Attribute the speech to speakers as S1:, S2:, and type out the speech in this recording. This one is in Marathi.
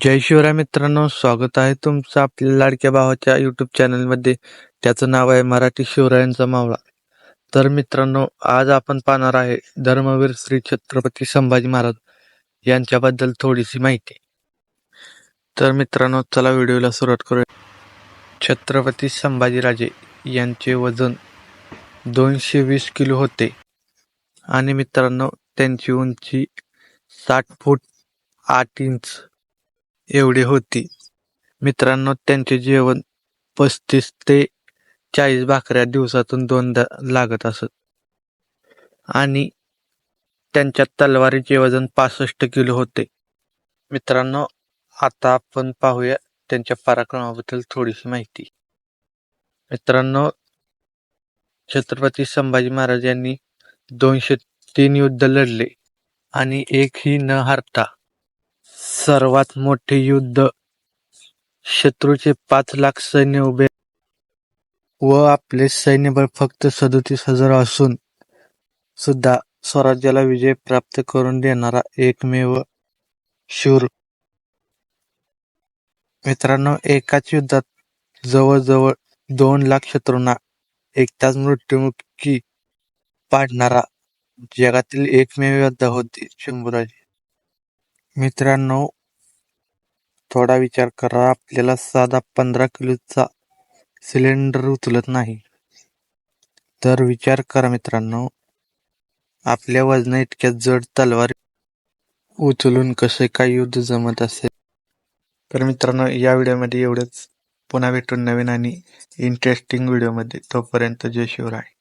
S1: जय शिवराय मित्रांनो स्वागत आहे तुमचं आपल्या लाडक्या भावाच्या युट्यूब चॅनलमध्ये त्याचं नाव आहे मराठी शिवरायांचा मावळा. तर मित्रांनो आज आपण पाहणार आहे धर्मवीर श्री छत्रपती संभाजी महाराज यांच्याबद्दल थोडीशी माहिती. तर मित्रांनो चला व्हिडिओला सुरुवात करूया. छत्रपती संभाजीराजे यांचे वजन दोनशे वीस किलो होते. आणि मित्रांनो त्यांची उंची साठ फूट आठ इंच एवढी होती. मित्रांनो त्यांचे जेवण पस्तीस ते चाळीस भाकऱ्या दिवसातून दोनदा लागत असत. आणि त्यांच्या तलवारीचे वजन पासष्ट किलो होते. मित्रांनो आता आपण पाहूया त्यांच्या पराक्रमाबद्दल थोडीशी माहिती. मित्रांनो छत्रपती संभाजी महाराज यांनी दोनशे तीन युद्ध लढले आणि एकही न हारता सर्वात मोठे युद्ध. शत्रूचे पाच लाख सैन्य उभे व आपले सैन्यबळ फक्त सदोतीस हजार असून सुद्धा स्वराज्याला विजय प्राप्त करून देणारा एकमेव शूर. मित्रांनो एकाच युद्धात जवळजवळ दोन लाख शत्रूंना एकटाच मृत्युमुखी पाडणारा जगातील एकमेव योद्धा होते शंभूराजे. मित्रांनो थोडा विचार करा आपल्याला साधा पंधरा किलोचा सिलेंडर उचलत नाही. तर विचार करा मित्रांनो आपल्या वजना इतक्या जड तलवार उचलून कसे काय युद्ध जमत असेल? तर मित्रांनो या व्हिडिओमध्ये एवढंच. पुन्हा भेटून नवीन आणि इंटरेस्टिंग व्हिडिओमध्ये. तोपर्यंत जय शिवराय.